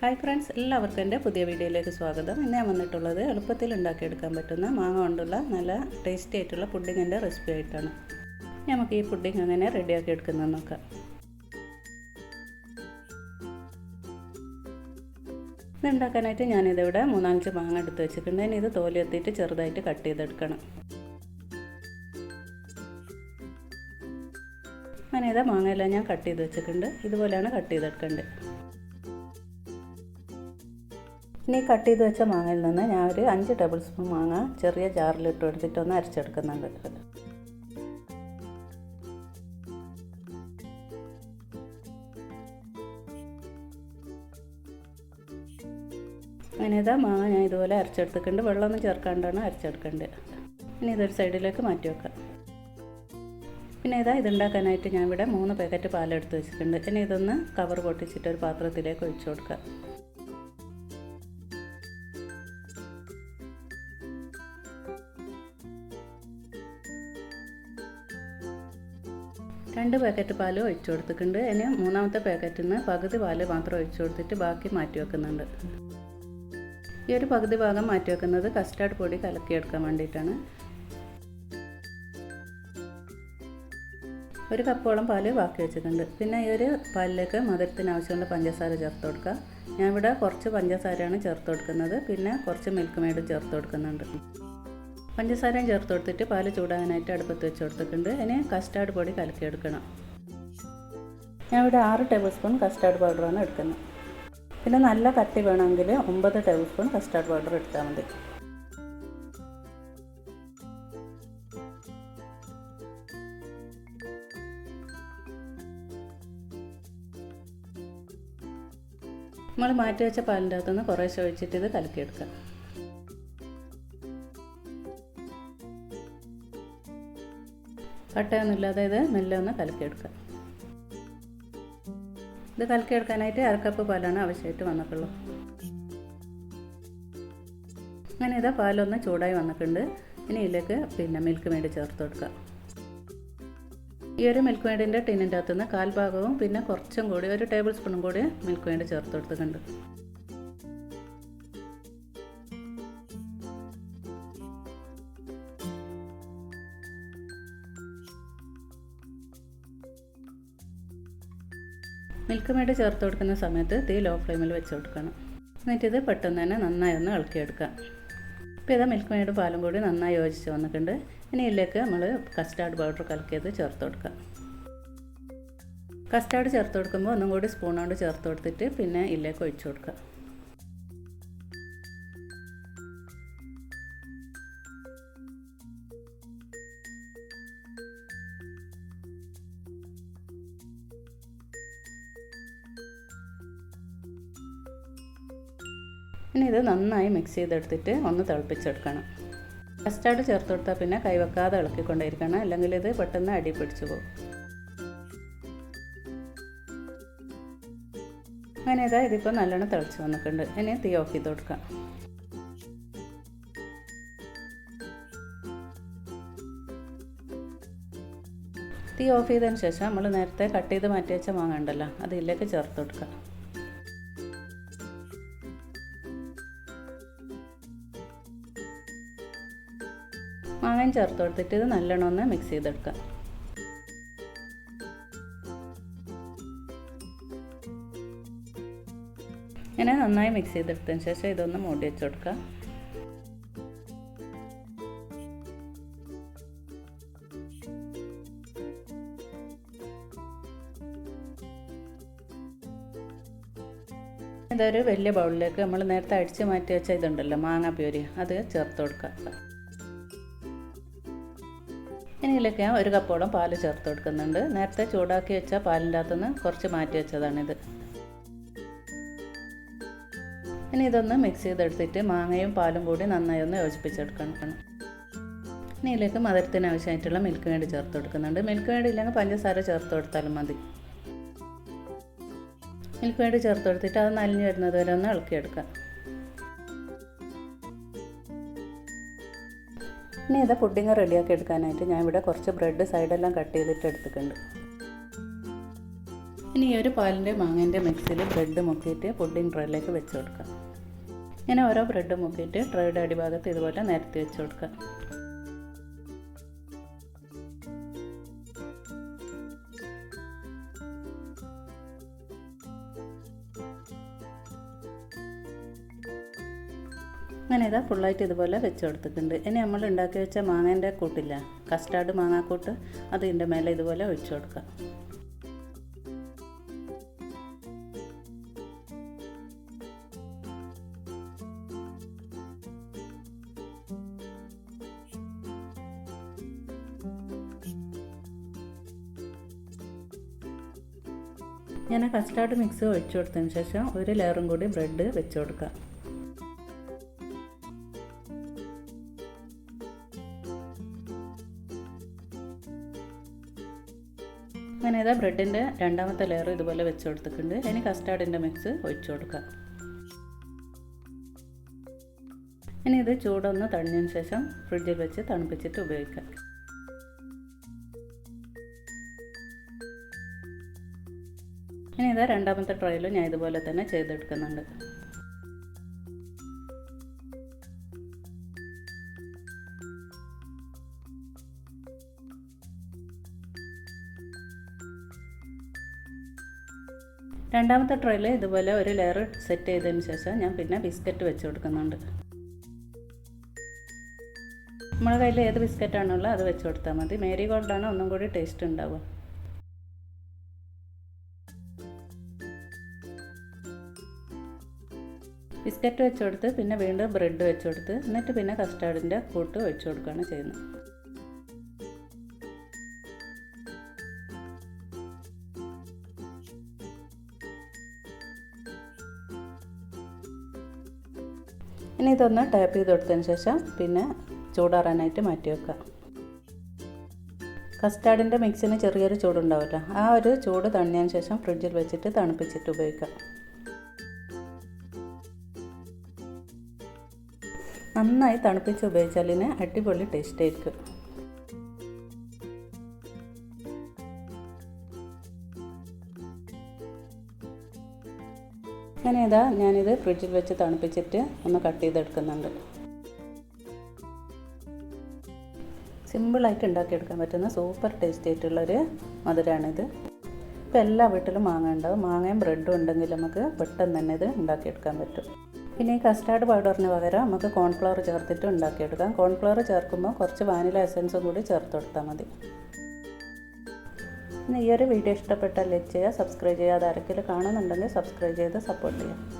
Hi friends എല്ലാവർക്കും എന്റെ പുതിയ വീഡിയോയിലേക്ക് സ്വാഗതം. ഇന്ന് ഞാൻ വന്നിട്ടുള്ളത് എളുപ്പത്തിൽ ഉണ്ടാക്കിയെടുക്കാൻ പറ്റുന്ന മാങ്ങ കൊണ്ടുള്ള നല്ല ടേസ്റ്റി ആയിട്ടുള്ള പുഡിങ്ങിന്റെ റെസിപ്പി ആയിട്ടാണ്. നമുക്ക് ഈ പുഡിങ് അങ്ങനെ റെഡിയാക്കി എടുക്കുന്നത് നോക്കാം. ഇത് ഉണ്ടാക്കാനായിട്ട് ഞാനിതിവിടെ മൂന്നാലഞ്ച് മാങ്ങ എടുത്ത് വെച്ചിട്ടുണ്ട്. ഇനി ഇത് തോലിയെത്തിയിട്ട് ചെറുതായിട്ട് കട്ട് ചെയ്തെടുക്കണം. അങ്ങനെ ഇതാ മാങ്ങയെല്ലാം ഞാൻ കട്ട് ചെയ്ത് വെച്ചിട്ടുണ്ട്. ഇതുപോലെയാണ് കട്ട് ചെയ്തെടുക്കേണ്ടത്. ഇനി കട്ട് ചെയ്ത് വെച്ച മാങ്ങയിൽ നിന്ന് ഞാൻ ഒരു അഞ്ച് ടേബിൾ സ്പൂൺ മാങ്ങ ചെറിയ ജാറിലിട്ട് എടുത്തിട്ട് ഒന്ന് അരച്ചെടുക്കുന്നുണ്ട്. അങ്ങനെ ഇതാ മാങ്ങ ഞാൻ ഇതുപോലെ അരച്ചെടുത്തിട്ടുണ്ട്. വെള്ളമൊന്നും ചേർക്കാണ്ടാണ് അരച്ചെടുക്കേണ്ടത് ഇനി ഇതൊരു സൈഡിലേക്ക് മാറ്റി വെക്കാം. പിന്നെ ഇതാ ഇതുണ്ടാക്കാനായിട്ട് ഞാൻ ഇവിടെ മൂന്ന് പാക്കറ്റ് പാലെടുത്ത് വെച്ചിട്ടുണ്ട്. ഇനി ഇതൊന്ന് കവർ പൊട്ടിച്ചിട്ട് ഒരു പാത്രത്തിലേക്ക് ഒഴിച്ചു കൊടുക്കാം. രണ്ട് പാക്കറ്റ് പാൽ ഒഴിച്ചു കൊടുത്തിട്ടുണ്ട്. ഇനി മൂന്നാമത്തെ പാക്കറ്റിൽ നിന്ന് പകുതി പാൽ മാത്രം ഒഴിച്ചു കൊടുത്തിട്ട് ബാക്കി മാറ്റി വെക്കുന്നുണ്ട്. ഈ ഒരു പകുതി ഭാഗം മാറ്റി വെക്കുന്നത് കസ്റ്റാർഡ് പൊടി കലക്കിയെടുക്കാൻ വേണ്ടിയിട്ടാണ്. ഒരു കപ്പോളം പാൽ ബാക്കി വെച്ചിട്ടുണ്ട്. പിന്നെ ഈ ഒരു പാലിലേക്ക് മധുരത്തിന് ആവശ്യമുള്ള പഞ്ചസാര ചേർത്ത് കൊടുക്കുക. ഞാൻ ഇവിടെ കുറച്ച് പഞ്ചസാരയാണ് ചേർത്ത് കൊടുക്കുന്നത്. പിന്നെ കുറച്ച് മിൽക്ക് മെയ്ഡ് ചേർത്ത് കൊടുക്കുന്നുണ്ട്. പഞ്ചസാരയും ചേർത്ത് കൊടുത്തിട്ട് പാൽ ചൂടാകാനായിട്ട് അടുപ്പത്ത് വെച്ച് കൊടുത്തിട്ടുണ്ട്. അതിന് കസ്റ്റാർഡ് പൊടി കലക്കിയെടുക്കണം ഞാൻ ഇവിടെ ആറ് ടേബിൾ സ്പൂൺ കസ്റ്റാർഡ് പൗഡറാണ് എടുക്കുന്നത്. പിന്നെ നല്ല കട്ടി വേണമെങ്കിൽ ഒമ്പത് ടേബിൾ സ്പൂൺ കസ്റ്റാർഡ് പൗഡർ എടുത്താൽ മതി. നമ്മൾ മാറ്റി വെച്ച പാലിന്റെ അകത്തുനിന്ന് കുറേശ്ശെ ഒഴിച്ചിട്ട് ഇത് കലക്കിയെടുക്കാം കട്ടയൊന്നുമില്ലാതെ അതായത് മെല്ലെ ഒന്ന് കലക്കിയെടുക്കുക. ഇത് കലക്കിയെടുക്കാനായിട്ട് അരക്കപ്പ് പാലാണ് ആവശ്യമായിട്ട് വന്നിട്ടുള്ളൂ അങ്ങനെ ഇതാ പാലൊന്ന് ചൂടായി വന്നിട്ടുണ്ട്. ഇനി ഇതിലേക്ക് പിന്നെ മിൽക്ക് മെയ്ഡ് ചേർത്ത് കൊടുക്കുക. ഈ ഒരു മിൽക്ക് മേടിന്റെ ടിന്നിന്റെ അകത്തുനിന്ന് കാൽഭാഗവും പിന്നെ കുറച്ചും കൂടി ഒരു ടേബിൾ സ്പൂണും കൂടി മിൽക്ക് മെയ്ഡ് ചേർത്ത് കൊടുത്തിട്ടുണ്ട്. മിൽക്ക് ചേർത്ത് കൊടുക്കുന്ന സമയത്ത് തീ ലോ ഫ്ലെയിമിൽ വെച്ച് കൊടുക്കണം. എന്നിട്ടിത് പെട്ടെന്ന് തന്നെ നന്നായി ഒന്ന് ഇളക്കിയെടുക്കാം. ഇപ്പോൾ ഇതാ മിൽക്ക് മെയ്ഡ് പാലും കൂടി നന്നായി യോജിച്ച് വന്നിട്ടുണ്ട്. ഇനി ഇതിലേക്ക് നമ്മൾ കസ്റ്റാർഡ് പൗഡർ കലക്കിയത് ചേർത്ത് കൊടുക്കാം. കസ്റ്റാർഡ് ചേർത്ത് കൊടുക്കുമ്പോൾ ഒന്നും കൂടി സ്പൂൺ കൊണ്ട് ചേർത്ത് കൊടുത്തിട്ട് പിന്നെ ഇതിലേക്ക് ഒഴിച്ചു കൊടുക്കുക ഇനി ഇത് നന്നായി മിക്സ് ചെയ്തെടുത്തിട്ട് ഒന്ന് തിളപ്പിച്ചെടുക്കണം. കസ്റ്റാർഡ് ചേർത്ത് കൊടുത്താൽ പിന്നെ കൈവെക്കാതെ ഇളക്കിക്കൊണ്ടിരിക്കണം അല്ലെങ്കിൽ ഇത് പെട്ടെന്ന് അടി പിടിച്ചു പോകും. അങ്ങനെ ഇതാ ഇതിപ്പോൾ നല്ലോണം തിളച്ച് വന്നിട്ടുണ്ട്. ഇനി തീ ഓഫ് ചെയ്ത് കൊടുക്കാം. തീ ഓഫ് ചെയ്തതിന് ശേഷം നമ്മൾ നേരത്തെ കട്ട് ചെയ്ത് മാറ്റി വെച്ച മാങ്ങ ഉണ്ടല്ലോ അതിലേക്ക് ചേർത്ത് കൊടുക്കാം. മാങ്ങയും ചേർത്ത് കൊടുത്തിട്ട് ഇത് നല്ലോണം ഒന്ന് മിക്സ് ചെയ്തെടുക്കുക. ഇങ്ങനെ നന്നായി മിക്സ് ചെയ്തെടുത്തതിന് ശേഷം ഇതൊന്ന് മൂടി വെച്ച് കൊടുക്കുക. ഇതൊരു വലിയ ബൗളിലേക്ക് നമ്മൾ നേരത്തെ അടിച്ച് മാറ്റി വെച്ച ഇതുണ്ടല്ലോ മാങ്ങ പ്യൂരി അത് ചേർത്ത് കൊടുക്കാം ഇനി ഇതിലേക്ക് ഞാൻ ഒരു കപ്പോളം പാൽ ചേർത്ത് കൊടുക്കുന്നുണ്ട്. നേരത്തെ ചൂടാക്കി വെച്ച പാലിന്റെ അകത്തുനിന്ന് കുറച്ച് മാറ്റി വെച്ചതാണിത്. ഇനി ഇതൊന്ന് മിക്സ് ചെയ്തെടുത്തിട്ട് മാങ്ങയും പാലും കൂടി നന്നായി ഒന്ന് യോജിപ്പിച്ചെടുക്കണം. ഇനി ഇതിലേക്ക് മധുരത്തിന് ആവശ്യമായിട്ടുള്ള മിൽക്ക് വേണ്ടി ചേർത്ത് കൊടുക്കുന്നുണ്ട്. മിൽക്ക് വേണ്ടി ഇല്ലെങ്കിൽ പഞ്ചസാര ചേർത്ത് കൊടുത്താലും മതി. മിൽക്ക് വേണ്ടി ചേർത്ത് കൊടുത്തിട്ട് അത് നലിഞ്ഞ് വരുന്നത് വരെ ഒന്ന് ഇളക്കിയെടുക്കാം ഇനി ഇത് പുഡിങ് റെഡിയാക്കി എടുക്കാനായിട്ട് ഞാൻ ഇവിടെ കുറച്ച് ബ്രെഡ് സൈഡെല്ലാം കട്ട് ചെയ്തിട്ട് എടുത്തിട്ടുണ്ട്. ഇനി ഈ ഒരു പാലിന്റെ മാങ്ങേന്റെ മിക്സിൽ ബ്രെഡ് മുക്കിയിട്ട് പുഡിങ് ട്രേയിലേക്ക് വെച്ച് കൊടുക്കാം. ഇങ്ങനെ ഓരോ ബ്രെഡ് മുക്കിയിട്ട് ട്രേയുടെ അടിഭാഗത്ത് ഇതുപോലെ നിരത്തി വെച്ച് കൊടുക്കാം. അങ്ങനെ ഇതാ ഫുള്ളായിട്ട് ഇതുപോലെ വെച്ച് കൊടുത്തിട്ടുണ്ട്. ഇനി നമ്മൾ ഉണ്ടാക്കി വെച്ച മാങ്ങേന്റെ കൂട്ടില്ല. കസ്റ്റാർഡ് മാങ്ങാക്കൂട്ട് അത് ഇതിന്റെ മേലെ ഇതുപോലെ ഒഴിച്ചു കൊടുക്കുക ഞാൻ കസ്റ്റാർഡ് മിക്സ് ഒഴിച്ചു കൊടുത്തതിന് ശേഷം ഒരു ലെയറും കൂടി ബ്രെഡ് വെച്ച് കൊടുക്കാം. അങ്ങനെ ഇതാ ബ്രെഡിന്റെ രണ്ടാമത്തെ ലെയർ ഇതുപോലെ വെച്ച് കൊടുത്തിട്ടുണ്ട്. ഇനി കസ്റ്റാർഡിന്റെ മിക്സ് ഒഴിച്ചു കൊടുക്കാം. ഇനി ഇത് ചൂടൊന്ന് തണിഞ്ഞതിന് ശേഷം ഫ്രിഡ്ജിൽ വെച്ച് തണുപ്പിച്ചിട്ട് ഉപയോഗിക്കാം. ഇനി ഇതാ രണ്ടാമത്തെ ട്രയലും ഞാൻ ഇതുപോലെ തന്നെ ചെയ്തെടുക്കുന്നുണ്ട്. രണ്ടാമത്തെ ട്രേയിൽ ഇതുപോലെ ഒരു ലെയർ സെറ്റ് ചെയ്തതിന് ശേഷം ഞാൻ പിന്നെ ബിസ്ക്കറ്റ് വെച്ച് കൊടുക്കുന്നുണ്ട്. നമ്മുടെ കയ്യിൽ ഏത് ബിസ്ക്കറ്റാണുള്ളത് അത് വെച്ച് കൊടുത്താൽ മതി. മേരി ഗോൾഡാണ് ഒന്നും കൂടി ടേസ്റ്റ് ഉണ്ടാവുക. ബിസ്ക്കറ്റ് വെച്ച് കൊടുത്ത് പിന്നെ വീണ്ടും ബ്രെഡ് വെച്ച് കൊടുത്ത് എന്നിട്ട് പിന്നെ കസ്റ്റാർഡിന്റെ കൂട്ട് ഒഴിച്ചു കൊടുക്കുകയാണ് ചെയ്യുന്നത്. ഇതൊന്ന് ടാപ്പ് ചെയ്ത് കൊടുത്തതിന് ശേഷം പിന്നെ ചൂടാറാനായിട്ട് മാറ്റി വെക്കുക. കസ്റ്റാർഡിന്റെ മിക്സിന് ചെറിയൊരു ചൂടുണ്ടാവില്ല ആ ഒരു ചൂട് തണിഞ്ഞതിന് ശേഷം ഫ്രിഡ്ജിൽ വെച്ചിട്ട് തണുപ്പിച്ചിട്ട് ഉപയോഗിക്കാം നന്നായി തണുപ്പിച്ച് ഉപയോഗിച്ചാലിന് അടിപൊളി ടേസ്റ്റ് ആയിരിക്കും. അങ്ങനെ ഇതാ ഞാനിത് ഫ്രിഡ്ജിൽ വെച്ച് തണുപ്പിച്ചിട്ട് ഒന്ന് കട്ട് ചെയ്തെടുക്കുന്നുണ്ട്. സിമ്പിളായിട്ട് ഉണ്ടാക്കിയെടുക്കാൻ പറ്റുന്ന സൂപ്പർ ടേസ്റ്റി ആയിട്ടുള്ളൊരു മധുരമാണിത് ഇപ്പോൾ എല്ലാ വീട്ടിലും മാങ്ങ ഉണ്ടാവും മാങ്ങയും ബ്രെഡും ഉണ്ടെങ്കിൽ നമുക്ക് പെട്ടെന്ന് തന്നെ ഇത് ഉണ്ടാക്കിയെടുക്കാൻ പറ്റും. പിന്നെ ഈ കസ്റ്റാർഡ് പൗഡറിന് പകരം നമുക്ക് കോൺഫ്ലവർ ചേർത്തിട്ട് ഉണ്ടാക്കിയെടുക്കാം. കോൺഫ്ലവർ ചേർക്കുമ്പോൾ കുറച്ച് വാനില എസൻസും കൂടി ചേർത്ത് കൊടുത്താൽ മതി. ഈ ഒരു വീഡിയോ ഇഷ്ടപ്പെട്ടാൽ ലൈക്ക് ചെയ്യുക സബ്സ്ക്രൈബ് ചെയ്യുക. അത് ആരെങ്കിലും കാണുന്നുണ്ടെങ്കിൽ സബ്സ്ക്രൈബ് ചെയ്ത് സപ്പോർട്ട് ചെയ്യുക.